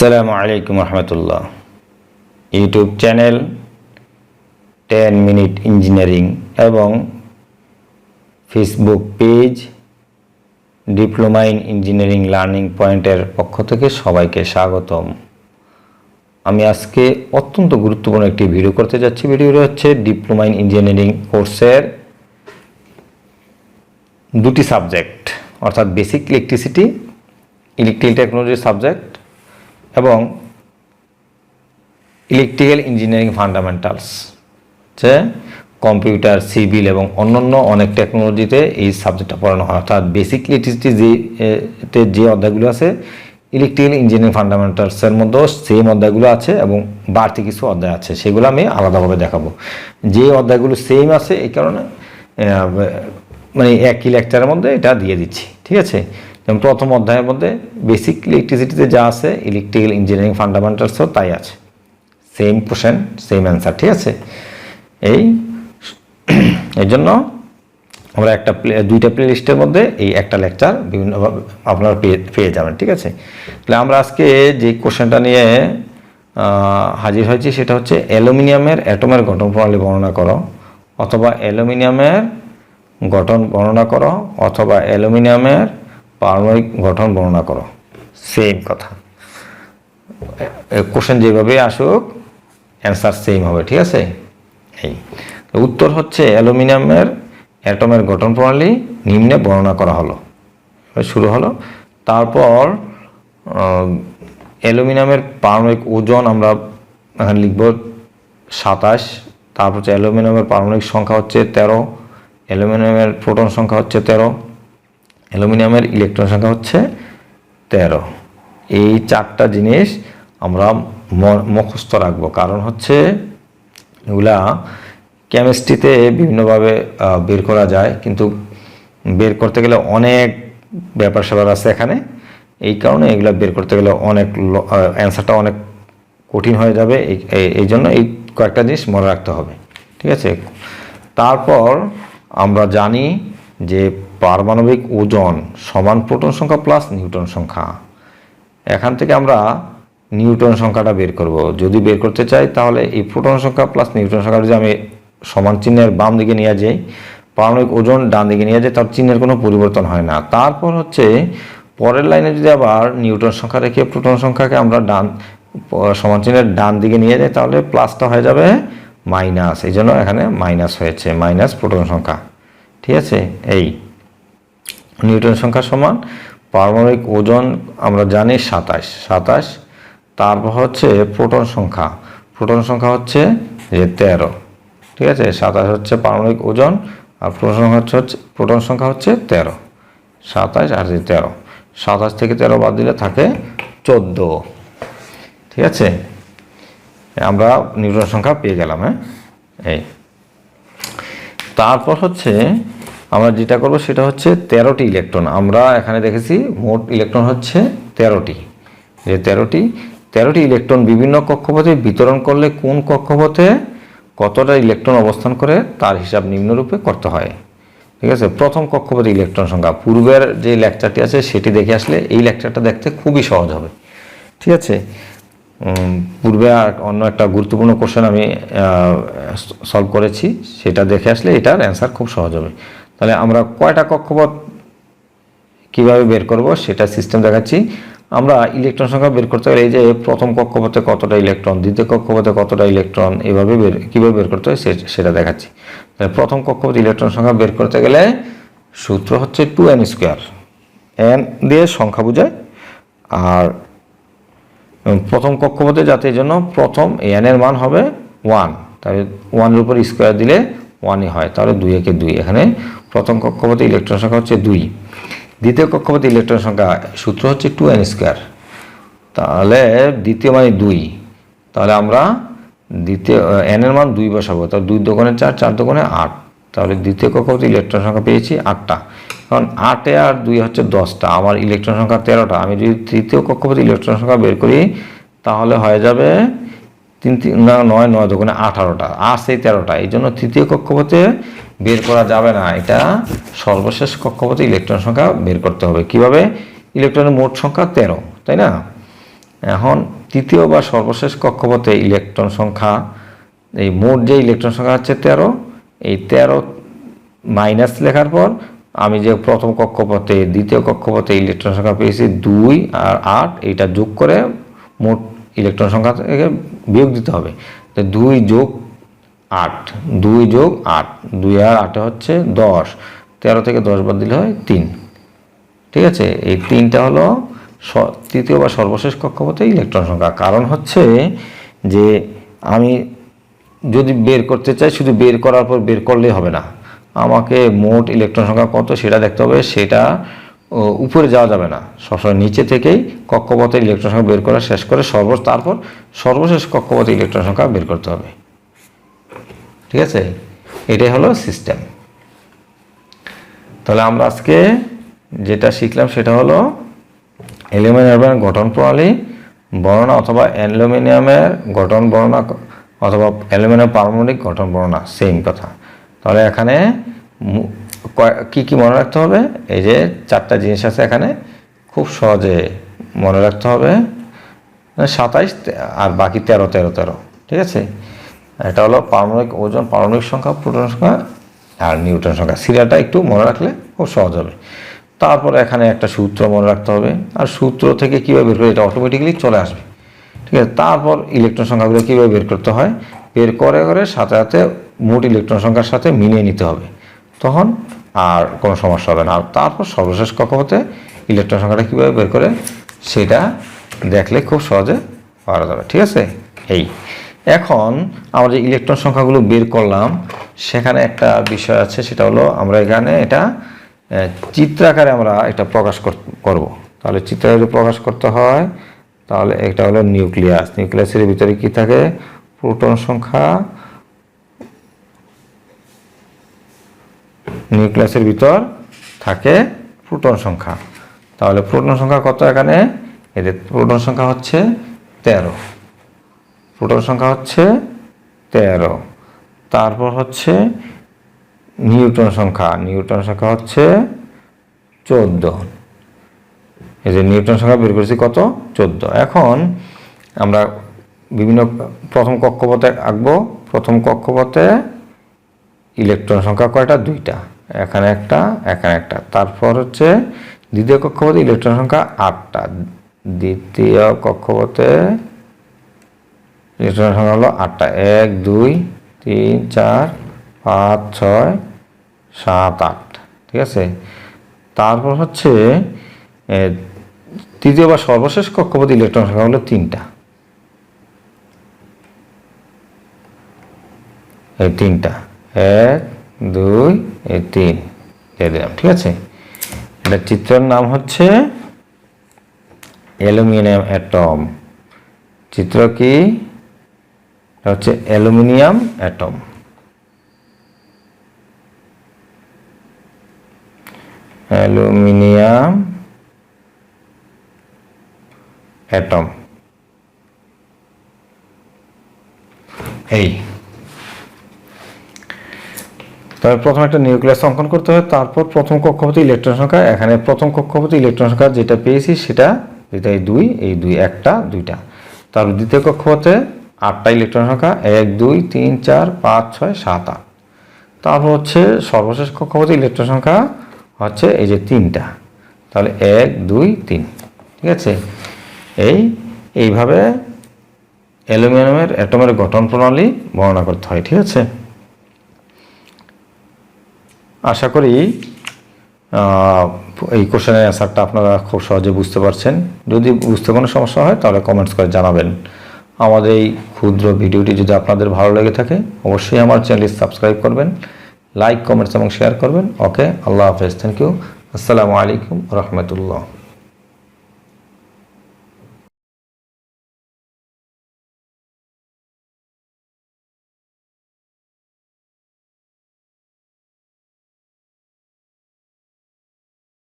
আসসালামু আলাইকুম রহমতুল্লাহ। YouTube channel ten minute engineering এবং Facebook page diploma in engineering learning পয়েন্টের পক্ষ থেকে সবাইকে স্বাগতম। আমি আজকে অত্যন্ত গুরুত্বপূর্ণ একটি ভিডিও করতে যাচ্ছি। ভিডিওটি হচ্ছে ডিপ্লোমা ইন ইঞ্জিনিয়ারিং কোর্সের দুটি সাবজেক্ট, অর্থাৎ basic electricity electrical technology subject এবং ইলেকট্রিক্যাল ইঞ্জিনিয়ারিং ফান্ডামেন্টালস যে কম্পিউটার সিভিল এবং অন্যান্য অনেক টেকনোলজিতে এই সাবজেক্টটা পড়ানো হয়। অর্থাৎ বেসিক ইলেকট্রিসিটি যে যে অধ্যায়গুলো আছে ইলেকট্রিক্যাল ইঞ্জিনিয়ারিং ফান্ডামেন্টালসের মধ্যেও সেম অধ্যায়গুলো আছে এবং বাড়তি কিছু অধ্যায় আছে। সেগুলো আমি আলাদাভাবে দেখাবো। যে অধ্যায়গুলো সেম আছে, এই কারণে মানে একই লেকচারের মধ্যে এটা দিয়ে দিচ্ছি। ঠিক আছে? যেমন প্রথম অধ্যায়ের মধ্যে বেসিক ইলেকট্রিসিটিতে যা আছে ইলেকট্রিক্যাল ইঞ্জিনিয়ারিং ফান্ডামেন্টালসও তাই আছে। সেম কোশ্চেন সেম অ্যান্সার ঠিক আছে? এই, এর জন্য আমরা একটা প্লে দুইটা প্লে লিস্টের মধ্যে এই একটা লেকচার বিভিন্নভাবে আপনারা পেয়ে পেয়ে যাবেন, ঠিক আছে? তাহলে আমরা আজকে যে কোশ্চেনটা নিয়ে হাজির হয়েছি সেটা হচ্ছে অ্যালুমিনিয়ামের অ্যাটমের গঠন প্রণালী বর্ণনা করো অথবা অ্যালুমিনিয়ামের গঠন বর্ণনা করো অথবা অ্যালুমিনিয়ামের পারমাণবিক গঠন বর্ণনা করো। সেম কথা। কোশ্চেন যেভাবে আসুক অ্যান্সার সেম হবে, ঠিক আছে? এই। উত্তর হচ্ছে অ্যালুমিনিয়ামের অ্যাটমের গঠন প্রণালী নিম্নে বর্ণনা করা হলো। শুরু হলো। তারপর অ্যালুমিনিয়ামের পারমাণবিক ওজন আমরা এখানে লিখব সাতাশ। তারপর হচ্ছে অ্যালুমিনিয়ামের পারমাণবিক সংখ্যা হচ্ছে তেরো। অ্যালুমিনিয়ামের প্রোটন সংখ্যা হচ্ছে তেরো। অ্যালুমিনিয়ামের ইলেকট্রন সংখ্যা হচ্ছে তেরো। এই চারটা জিনিস আমরা মুখস্থ রাখব। কারণ হচ্ছে এগুলা কেমিস্ট্রিতে বিভিন্নভাবে বের করা যায়। কিন্তু বের করতে গেলে অনেক ব্যাপার স্যাপার আছে এখানে। এই কারণে এগুলা বের করতে গেলে অনেক অ্যান্সারটা অনেক কঠিন হয়ে যাবে। এই জন্য এই কয়েকটা জিনিস মনে রাখতে হবে। ঠিক আছে? তারপর আমরা জানি যে পারমাণবিক ওজন সমান প্রোটন সংখ্যা প্লাস নিউটন সংখ্যা। এখান থেকে আমরা নিউটন সংখ্যাটা বের করব। যদি বের করতে চাই, তাহলে এই প্রোটন সংখ্যা প্লাস নিউটন সংখ্যা যদি আমি সমান চিহ্নের বাম দিকে নিয়ে যাই, পারমাণবিক ওজন ডান দিকে নিয়ে যাই, তার চিহ্নের কোনো পরিবর্তন হয় না। তারপর হচ্ছে পরের লাইনে যদি আবার নিউটন সংখ্যা রেখে প্রোটন সংখ্যাকে আমরা ডান, সমান চিহ্নের ডান দিকে নিয়ে যাই, তাহলে প্লাসটা হয়ে যাবে মাইনাস এই জন্য এখানে মাইনাস হয়েছে। মাইনাস প্রোটন সংখ্যা। ঠিক আছে? এই। নিউটন সংখ্যা সমান, পারমাণবিক ওজন আমরা জানি সাতাশ। সাতাশ, তারপর হচ্ছে প্রোটন সংখ্যা। প্রোটন সংখ্যা হচ্ছে যে তেরো। ঠিক আছে? সাতাশ হচ্ছে পারমাণবিক ওজন, আর প্রোটন সংখ্যা হচ্ছে হচ্ছে, প্রোটন সংখ্যা হচ্ছে তেরো। সাতাশ আর যে তেরো। সাতাশ থেকে তেরো বাদ দিলে থাকে চোদ্দ। ঠিক আছে? আমরা নিউটন সংখ্যা পেয়ে গেলাম হ্যাঁ? এই। তারপর হচ্ছে আমরা যেটা করব সেটা হচ্ছে তেরোটি ইলেকট্রন আমরা এখানে দেখেছি মোট ইলেকট্রন হচ্ছে তেরোটি। যে তেরোটি তেরোটি ইলেকট্রন বিভিন্ন কক্ষপথে বিতরণ করলে কোন কক্ষপথে কতটা ইলেকট্রন অবস্থান করে তার হিসাব নিম্নরূপে করতে হয়। ঠিক আছে? প্রথম কক্ষপথে ইলেকট্রন সংখ্যা। পূর্বের যে লেকচারটি আছে সেটি দেখে আসলে এই লেকচারটা দেখতে খুবই সহজ হবে। ঠিক আছে? পূর্বে আর অন্য একটা গুরুত্বপূর্ণ কোশ্চেন আমি সলভ করেছি, সেটা দেখে আসলে এটার অ্যান্সার খুব সহজ হবে। তাহলে আমরা কয়টা কক্ষপথ কীভাবে বের করব সেটা সিস্টেম দেখাচ্ছি। আমরা ইলেকট্রন সংখ্যা বের করতে গেলে এই যে প্রথম কক্ষপথে কতটা ইলেকট্রন দ্বিতীয় কক্ষপথে কতটা ইলেকট্রন এভাবে বের, কীভাবে বের করতে হয় সেটা দেখাচ্ছি। তাহলে প্রথম কক্ষপথে ইলেকট্রন সংখ্যা বের করতে গেলে সূত্র হচ্ছে টু এন স্কোয়ার এন দিয়ে সংখ্যা বোঝায়, আর প্রথম কক্ষপথে যাতে জন্য প্রথম এন এর মান হবে ওয়ান তাহলে ওয়ানের উপর স্কোয়ার দিলে ওয়ানই হয়। তাহলে দুই একে দুই। এখানে প্রথম কক্ষপথে ইলেকট্রন সংখ্যা হচ্ছে দুই। দ্বিতীয় কক্ষপথে ইলেকট্রন সংখ্যা সূত্র হচ্ছে টু এন স্কোয়ার তাহলে দ্বিতীয় মানে দুই। তাহলে আমরা দ্বিতীয় এন এর মান দুই বসাবো। তাহলে দুই দোকানে চার চার দোকানে আট। তাহলে দ্বিতীয় কক্ষপথে ইলেকট্রন সংখ্যা পেয়েছি আটটা। কারণ আটে আর দুই হচ্ছে দশটা, আমার ইলেকট্রন সংখ্যা তেরোটা। আমি যদি তৃতীয় কক্ষপথে ইলেকট্রন সংখ্যা বের করি, তাহলে হয়ে যাবে তিন তিন নয় নয় দোকানে আঠারোটা। আর সেই তেরোটা, এই জন্য তৃতীয় কক্ষপথে বের করা যাবে না। এটা সর্বশেষ কক্ষপথে ইলেকট্রন সংখ্যা বের করতে হবে। কীভাবে? ইলেকট্রনের মোট সংখ্যা তেরো, তাই না? এখন তৃতীয় বা সর্বশেষ কক্ষপথে ইলেকট্রন সংখ্যা, এই মোট যে ইলেকট্রন সংখ্যা হচ্ছে তেরো, এই তেরো মাইনাস লেখার পর আমি যে প্রথম কক্ষপথে, দ্বিতীয় কক্ষপথে ইলেকট্রন সংখ্যা পেয়েছি দুই আর আট, এইটা যোগ করে মোট ইলেকট্রন সংখ্যা থেকে বিয়োগ দিতে হবে। তো দুই যোগ আট, দুই যোগ আট, দুই আর আটে হচ্ছে দশ। তেরো থেকে দশ বাদ দিলে হয় তিন। ঠিক আছে? এই তিনটা হলো তৃতীয় বা সর্বশেষ কক্ষপথে ইলেকট্রন সংখ্যা। কারণ হচ্ছে যে আমি যদি বের করতে চাই, শুধু বের করার পর বের করলেই হবে না। আমাকে মোট ইলেকট্রন সংখ্যা কত সেটা দেখতে হবে, সেটা উপরে যাওয়া যাবে না। সবসময় নিচে থেকেই কক্ষপথে ইলেকট্রন সংখ্যা বের করা শেষ করে সর্ব তারপর সর্বশেষ কক্ষপথে ইলেকট্রন সংখ্যা বের করতে হবে। ঠিক আছে? এটাই হলো সিস্টেম তাহলে আমরা আজকে যেটা শিখলাম সেটা হলো অ্যালুমিনিয়ামের গঠন প্রণালী, বর্ণনা অথবা অ্যালুমিনিয়ামের গঠন বর্ণনা, অথবা অ্যালুমিনিয়াম পারমাণবিক গঠন বর্ণনা সেম কথা। তাহলে এখানে কি কি মনে রাখতে হবে? এই যে চারটা জিনিস আছে এখানে, খুব সহজে মনে রাখতে হবে। সাতাইশ আর বাকি তেরো তেরো তেরো, ঠিক আছে? এটা হলো পারমাণবিক ওজন, পারমাণবিক সংখ্যা, প্রোটন সংখ্যা, আর নিউটন সংখ্যা। সিরিয়ালটা একটু মনে রাখলে খুব সহজ হবে। তারপরে এখানে একটা সূত্র মনে রাখতে হবে। আর সূত্র থেকে কীভাবে বের করে, এটা অটোমেটিক্যালি চলে আসবে। ঠিক আছে? তারপর ইলেকট্রন সংখ্যাগুলো কীভাবে বের করতে হয়? বের করে করে সাথে সাথে মোট ইলেকট্রন সংখ্যার সাথে মিলিয়ে নিতে হবে। তখন আর কোনো সমস্যা হবে না। আর তারপর সর্বশেষ কক্ষপথে ইলেকট্রন সংখ্যাটা কীভাবে বের করে সেটা দেখলে খুব সহজে পারা যাবে। ঠিক আছে? এই। এখন আমরা যে ইলেকট্রন সংখ্যাগুলো বের করলাম, সেখানে একটা বিষয় আছে, সেটা হলো আমরা এখানে এটা চিত্রাকারে আমরা এটা প্রকাশ কর- করব। তাহলে চিত্রাকারে প্রকাশ করতে হয়, তাহলে এটা হলো নিউক্লিয়াস। নিউক্লিয়াসের ভিতরে কি থাকে? প্রোটন সংখ্যা নিউক্লিয়াসের ভিতর থাকে প্রোটন সংখ্যা। তাহলে প্রোটন সংখ্যা কত এখানে? এদের প্রোটন সংখ্যা হচ্ছে তেরো। প্রোটন সংখ্যা হচ্ছে তেরো। তারপর হচ্ছে নিউটন সংখ্যা। নিউটন সংখ্যা হচ্ছে চোদ্দ। এই যে নিউটন সংখ্যা বের করেছি কত? চোদ্দ। এখন আমরা বিভিন্ন প্রথম কক্ষপথে আঁকবো। প্রথম কক্ষপথে ইলেকট্রন সংখ্যা কয়টা? দুইটা। এখানে একটা এখানে একটা। তারপর হচ্ছে দ্বিতীয় কক্ষপথে ইলেকট্রন সংখ্যা আটটা। দ্বিতীয় কক্ষপথে ইলেকট্রন সংখ্যা হলো আটটা। এক, দুই, তিন, চার, পাঁচ, ছয়, সাত, আট। ঠিক আছে? তারপর হচ্ছে তৃতীয় বা সর্বশেষ কক্ষপথে ইলেকট্রন সংখ্যা হলো তিনটা। এই তিনটা। এক দুই এই তিন। দিয়ে দিলাম, ঠিক আছে? এটা চিত্রের নাম হচ্ছে অ্যালুমিনিয়াম অ্যাটম। চিত্র কি? হচ্ছে অ্যালুমিনিয়াম অ্যাটম। Aluminium atom. এই। তবে প্রথম একটা নিউক্লিয়াস অঙ্কন করতে হবে, তারপর প্রথম কক্ষপথে ইলেকট্রন সংখ্যা, এখানে প্রথম কক্ষপথে ইলেকট্রন সংখ্যা যেটা পেয়েছি সেটা যেটা এই দুই এই দুই একটা, দুইটা। তারপর দ্বিতীয় কক্ষপথে আটটা ইলেকট্রন সংখ্যা, এক, দুই, তিন, চার, পাঁচ, ছয়, সাত, আট। তারপর হচ্ছে সর্বশেষ কক্ষপথে ইলেকট্রন সংখ্যা হচ্ছে এই যে তিনটা। তাহলে এক, দুই, তিন, ঠিক আছে? এই, এইভাবে অ্যালুমিনিয়ামের, অ্যাটমের গঠন প্রণালী বর্ণনা করতে হয়, ঠিক আছে? আশা করি এই কোশ্চেনের অ্যান্সারটা আপনারা খুব সহজে বুঝতে পারছেন। যদি বুঝতে কোনো সমস্যা হয়, তাহলে কমেন্টস করে জানাবেন। আমাদের এই ক্ষুদ্র ভিডিওটি যদি আপনাদের ভালো লেগে থাকে, অবশ্যই আমার চ্যানেলটি সাবস্ক্রাইব করবেন লাইক কমেন্টস এবং শেয়ার করবেন। ওকে আল্লাহ হাফেজ থ্যাংক ইউ আসসালামু আলাইকুম রহমতুল্লাহ।